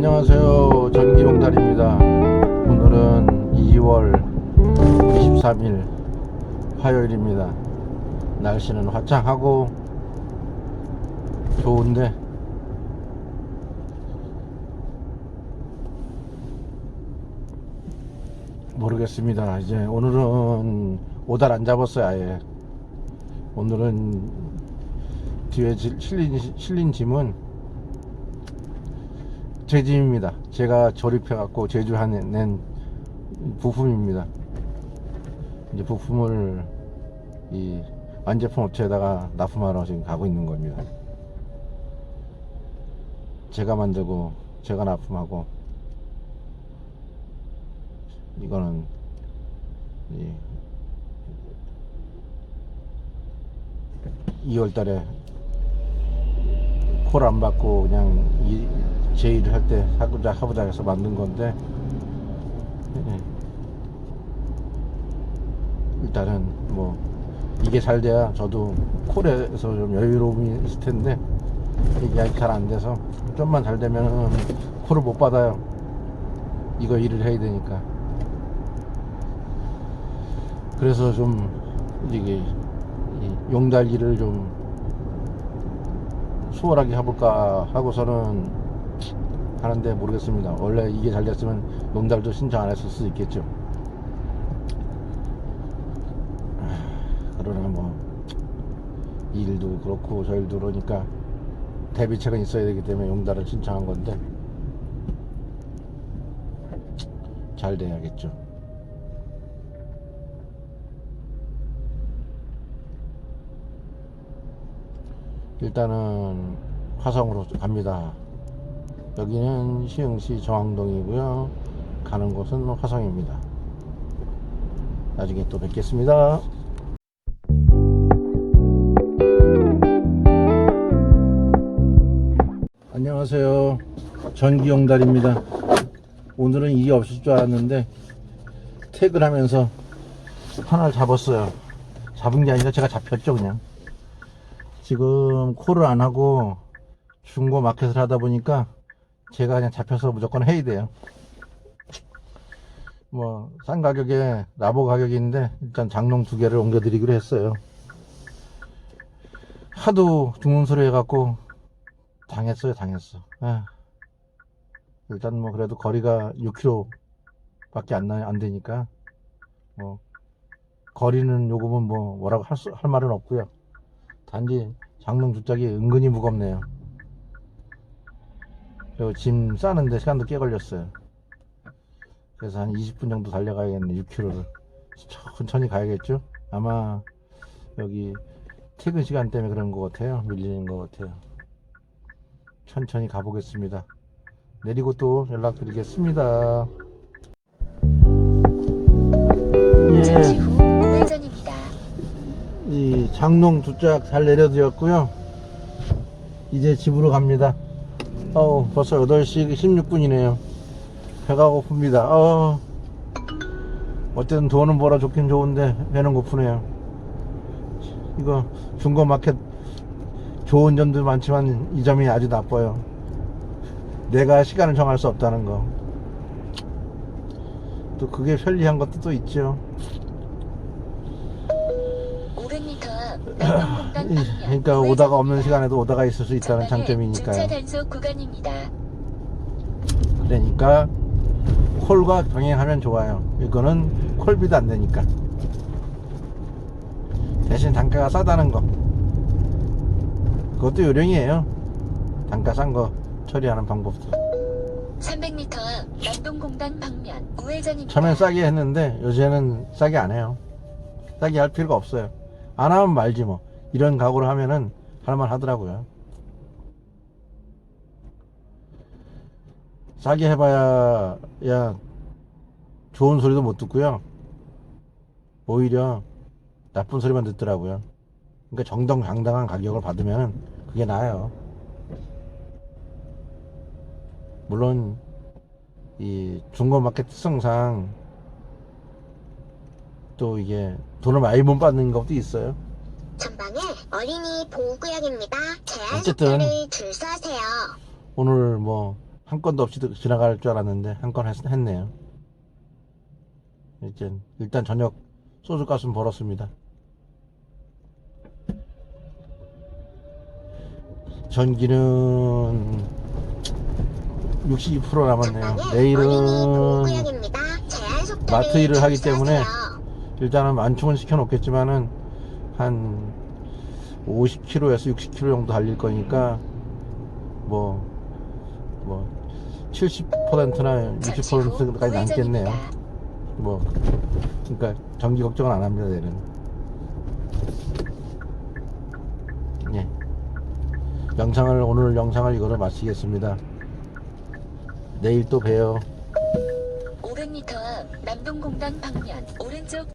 안녕하세요. 전기용달입니다. 오늘은 2월 23일 화요일입니다. 날씨는 화창하고 좋은데 모르겠습니다. 이제 오늘은 오달 안 잡았어요, 아예. 오늘은 뒤에 질- 실린, 실린 짐은 제 짐입니다. 제가 조립해 갖고 제조해낸 부품입니다. 이제 부품을 이 완제품 업체에다가 납품하러 지금 가고 있는 겁니다. 제가 만들고 제가 납품하고 이거는 이 2월 달에 콜 안 받고 그냥 이, 제 일을 할 때 하고자 해서 만든 건데 예. 일단은 뭐 이게 잘 돼야 저도 콜에서 좀 여유로움이 있을 텐데 이게 잘 안 돼서 좀만 잘 되면은 콜을 못 받아요 이거 일을 해야 되니까 그래서 좀 이게 이 용달 일을 좀 수월하게 해볼까 하고서는 하는데 모르겠습니다. 원래 이게 잘 됐으면 용달도 신청 안 했을 수도 있겠죠. 아, 그러나 뭐 일도 그렇고 저 일도 그러니까 대비책은 있어야 되기 때문에 용달을 신청한 건데 잘 돼야겠죠. 일단은 화성으로 갑니다. 여기는 시흥시 정왕동이고요. 가는 곳은 화성입니다. 나중에 또 뵙겠습니다. 안녕하세요. 전기용달입니다. 오늘은 일이 없을 줄 알았는데 퇴근하면서 하나를 잡았어요. 잡은 게 아니라 제가 잡혔죠, 그냥. 지금 콜을 안 하고 중고 마켓을 하다 보니까 제가 그냥 잡혀서 무조건 해야 돼요. 뭐, 싼 가격에 라보 가격인데 일단 장롱 두 개를 옮겨 드리기로 했어요. 하도 죽는 소리 해갖고 당했어요, 당했어. 아, 일단 뭐 그래도 거리가 6km 밖에 안, 나, 안 되니까 뭐 거리는 요금은 뭐 뭐라고 할, 수, 할 말은 없고요. 단지 장롱 두 짝이 은근히 무겁네요. 그리고 짐 싸는데 시간도 꽤 걸렸어요. 그래서 한 20분 정도 달려가야겠네, 6km를. 천천히 가야겠죠? 아마 여기 퇴근 시간 때문에 그런 것 같아요. 밀리는 것 같아요. 천천히 가보겠습니다. 내리고 또 연락드리겠습니다. 잠시 예, 후 우회전입니다. 이 장롱 두 짝 잘 내려드렸고요. 이제 집으로 갑니다. 어우, 벌써 8시 16분이네요. 배가 고픕니다. 어, 어쨌든 돈은 벌어 좋긴 좋은데 배는 고프네요. 이거 중고 마켓 좋은 점도 많지만 이 점이 아주 나빠요. 내가 시간을 정할 수 없다는 거. 또 그게 편리한 것도 또 있죠. 500m 앞 남동공단 이- 방면 그러니까 우회전. 오다가 없는 시간에도 오다가 있을 수 있다는 장점이니까요. 주차 단속 구간입니다. 그러니까 콜과 병행하면 좋아요. 이거는 콜비도 안 되니까. 대신 단가가 싸다는 거. 그것도 요령이에요. 단가 싼 거 처리하는 방법도. 300m 앞 남동공단 방면 우회전입니다. 처음엔 싸게 했는데 요새는 싸게 안 해요. 싸게 할 필요가 없어요. 안 하면 말지 뭐. 이런 각오를 하면은 할만 하더라고요. 싸게 해봐야 야 좋은 소리도 못 듣고요. 오히려 나쁜 소리만 듣더라고요. 그러니까 정정당당한 가격을 받으면 그게 나아요. 물론 이 중고마켓 특성상 또 이게 돈을 많이 못 받는 것도 있어요. 전방에 어린이 보호구역입니다. 제한 어쨌든. 속도를 줄 서세요. 오늘 뭐 한 건도 없이 지나갈 줄 알았는데 한 건 했네요. 일단 일단 저녁 소주값은 벌었습니다. 전기는 62% 남았네요. 내일은 마트 일을 하기 때문에 일단은 만충은 시켜 놓겠지만은 한 50km에서 60km 정도 달릴 거니까 뭐, 뭐, 70%나 60%까지 남겠네요. 뭐, 그러니까 전기 걱정은 안 합니다, 내는. 예. 영상을, 오늘 영상을 이거로 마치겠습니다. 내일 또 봬요. 500m 앞 남동공단 방면 오른쪽